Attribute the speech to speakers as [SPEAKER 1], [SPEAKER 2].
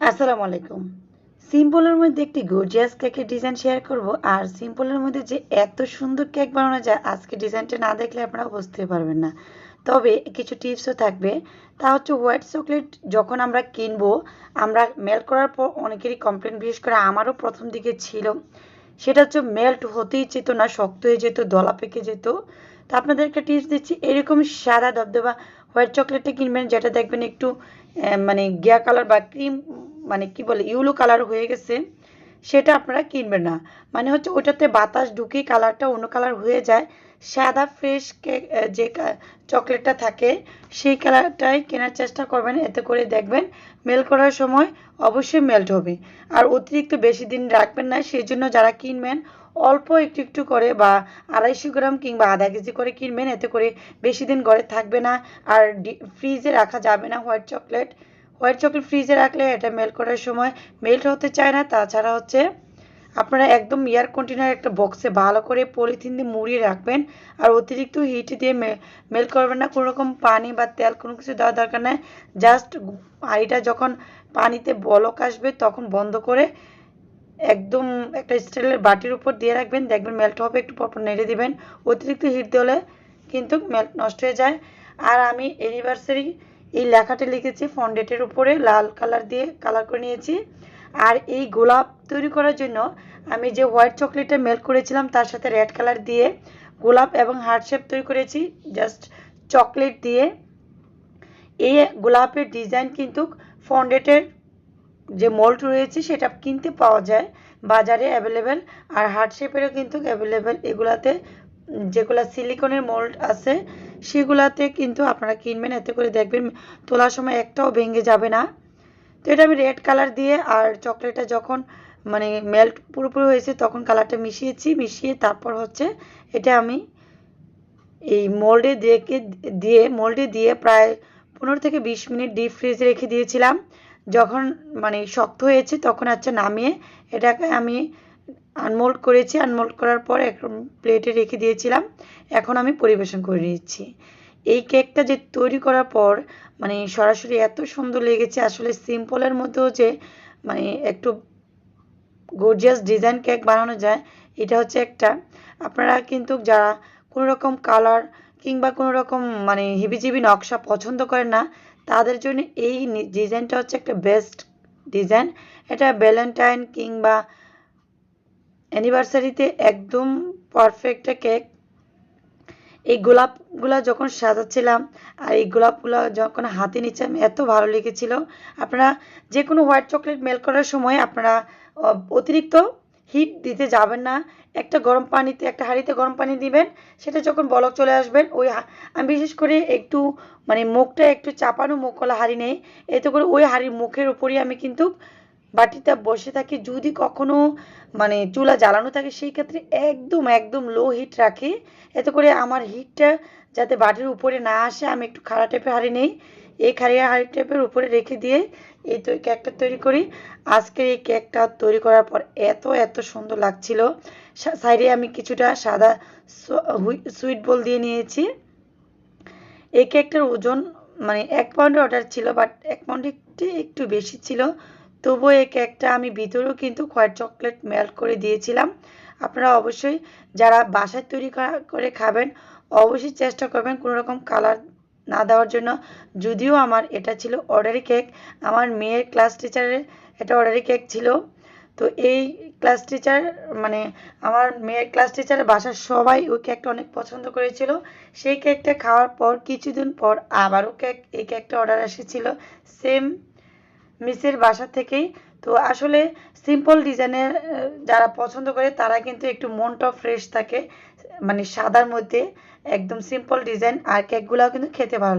[SPEAKER 1] আসসালামু আলাইকুম। সিম্পলের মধ্যে একটি গর্জিয়াস কেকের ডিজাইন শেয়ার করব, আর সিম্পলের মধ্যে যে এত সুন্দর কেক বানানো যায়, আজকে ডিজাইনটা না দেখলে আপনারা বুঝতে পারবেন না। তবে কিছু টিপসও থাকবে। তা হচ্ছে হোয়াইট চকলেট যখন আমরা কিনবো, আমরা মেল্ট করার পর অনেকেরই কমপ্লেন বিশেষ করে আমারও প্রথম দিকে ছিল। সেটা হচ্ছে মেল্ট হতেই যেত না, শক্ত হয়ে যেত, দলা পেকে যেত। তো আপনাদেরকে টিপস দিচ্ছি, এরকম সাদা দবদবা হোয়াইট চকলেটটা কিনবেন, যেটা দেখবেন একটু মানে গিয়া কালার বা ক্রিম মানে কি বলে ইউলো কালার হয়ে গেছে, সেটা আপনারা কিনবেন না। মানে হচ্ছে ওটাতে বাতাস ঢুকে কালারটা অন্য কালার হয়ে যায়। সাদা ফ্রেশ যে চকলেটটা থাকে, সেই কালারটাই কেনার চেষ্টা করবেন। এতে করে দেখবেন মেল করার সময় অবশ্যই মেল্ট হবে। আর অতিরিক্ত বেশি দিন রাখবেন না। সেই জন্য যারা কিনবেন অল্প একটু একটু করে বা আড়াইশো গ্রাম কিংবা আধা কেজি করে কিনবেন, এতে করে বেশি দিন ঘরে থাকবে না। আর ফ্রিজে রাখা যাবে না হোয়াইট চকলেট। হোয়াইট চকলেট ফ্রিজে রাখলে এটা মেল্ট করার সময় মেল্ট হতে চায় না। তাছাড়া হচ্ছে আপনারা একদম এয়ার কন্টেনার একটা বক্সে ভালো করে পলিথিন দিয়ে মুড়িয়ে রাখবেন। আর অতিরিক্ত হিট দিয়ে মেল্ট করবেন না। কোনো রকম পানি বা তেল কোনো কিছু দেওয়ার দরকার নেই। জাস্ট হাঁড়িটা যখন পানিতে বলক আসবে তখন বন্ধ করে একদম একটা স্টিলের বাটির উপর দিয়ে রাখবেন। দেখবেন মেল্ট হবে, একটু পরপর নেড়ে দিবেন। অতিরিক্ত হিট দিলে কিন্তু মেল্ট নষ্ট হয়ে যায়। আর আমি অ্যানিভার্সারি এই লেখাটা লিখেছি ফন্ডেটের উপরে, লাল কালার দিয়ে কালার করে নিয়েছি। আর এই গোলাপ তৈরি করার জন্য আমি যে হোয়াইট চকলেটটা মেল্ট করেছিলাম, তার সাথে রেড কালার দিয়ে গোলাপ এবং হার্ট শেপ তৈরি করেছি। জাস্ট চকলেট দিয়ে। এই গোলাপের ডিজাইন কিন্তু ফন্ডেটের যে মোল্ড রয়েছে সেটা কিনতে পাওয়া যায়, বাজারে অ্যাভেলেবেল আর হার্ট শেপেরও কিন্তু অ্যাভেলেবেল এগুলাতে যেগুলা সিলিকনের মোল্ড আছে, সেগুলাতে কিন্তু আপনারা কিনবেন। এতে করে দেখবেন তোলার সময় একটাও ভেঙে যাবে না। তো এটা আমি রেড কালার দিয়ে, আর চকলেটটা যখন মানে মেল্ট পুরোপুরি হয়েছে, তখন কালারটা মিশিয়েছি, মিশিয়ে তারপর হচ্ছে এটা আমি এই মোল্ডে দিয়ে দিয়ে মোল্ডে দিয়ে প্রায় পনেরো থেকে বিশ মিনিট ডিপ ফ্রিজে রেখে দিয়েছিলাম। যখন মানে শক্ত হয়েছে তখন হচ্ছে নামিয়ে এটাকে আমি আনমোল্ড করেছি। আনমোল্ড করার পর এক প্লেটে রেখে দিয়েছিলাম। এখন আমি পরিবেশন করে নিচ্ছি। এই কেকটা যে তৈরি করার পর মানে সরাসরি এত সুন্দর লেগেছে। আসলে সিম্পলের মধ্যেও যে মানে একটু গর্জিয়াস ডিজাইন কেক বানানো যায়, এটা হচ্ছে একটা। আপনারা কিন্তু যারা কোনো রকম কালার কিংবা কোনো রকম মানে হিবিজিবি নকশা পছন্দ করেন না তাদের জন্য এই ডিজাইনটা হচ্ছে একটা বেস্ট ডিজাইন এটা ভ্যালেন্টাইন কিংবা অ্যানিভার্সারিতে একদম পারফেক্ট কেক এই গোলাপগুলো যখন সাজাচ্ছিলাম আর এই গোলাপগুলো যখন হাতে নিচ্ছিলাম, এত ভালো লেগেছিল। আপনারা যে কোনো হোয়াইট চকলেট মেল করার সময় আপনারা অতিরিক্ত হিট দিতে যাবেন না। একটা গরম পানিতে, একটা হাঁড়িতে গরম পানি দিবেন, সেটা যখন বলক চলে আসবেন, ওই আমি বিশেষ করে একটু মানে মুখটা একটু চাপানো মুখওয়ালা হাঁড়ি নেই। এতে করে ওই হাঁড়ির মুখের উপরই আমি কিন্তু বাটিটা বসে থাকি। যদি কখনো মানে চুলা জ্বালানো থাকে, সেই ক্ষেত্রে একদম একদম লো হিট রাখি। এতে করে আমার হিটটা যাতে বাটির উপরে না আসে, আমি একটু খাড়া টাইপের হাঁড়ি নেই। এই খাড়িয়া হাঁড়ি টাইপের উপরে রেখে দিয়ে এই তো কেকটা তৈরি করি। আজকের এই কেকটা তৈরি করার পর এত এত সুন্দর লাগছিল। সাইডে আমি কিছুটা সাদা সুইট বল দিয়ে নিয়েছি। এই কেকটার ওজন মানে এক পাউন্ডের অর্ডার ছিল বাট এক পাউন্ড একটু একটু বেশি ছিল। তবুও এই কেকটা আমি ভিতরেও কিন্তু হোয়াইট চকলেট মেল্ট করে দিয়েছিলাম। আপনারা অবশ্যই যারা বাসায় তৈরি করে খাবেন, অবশ্যই চেষ্টা করবেন কোনো রকম কালার না দেওয়ার জন্য। যদিও আমার এটা ছিল অর্ডারি কেক আমার মেয়ের ক্লাস টিচারের এটা অর্ডারি কেক ছিল। তো এই ক্লাস টিচার মানে আমার মেয়ের ক্লাস টিচারের বাসার সবাই ওই কেকটা অনেক পছন্দ করেছিল। সেই কেকটা খাওয়ার পর, কিছুদিন পর আবারও কেক এই কেকটা অর্ডার এসেছিল। সেম মিসের বাসা থেকেই তো আসলে সিম্পল ডিজাইনের যারা পছন্দ করে তারা কিন্তু একটু মনটা ফ্রেশ থাকে মানে সাদার মধ্যে একদম সিম্পল ডিজাইন আর কেকগুলোও কিন্তু খেতে ভালো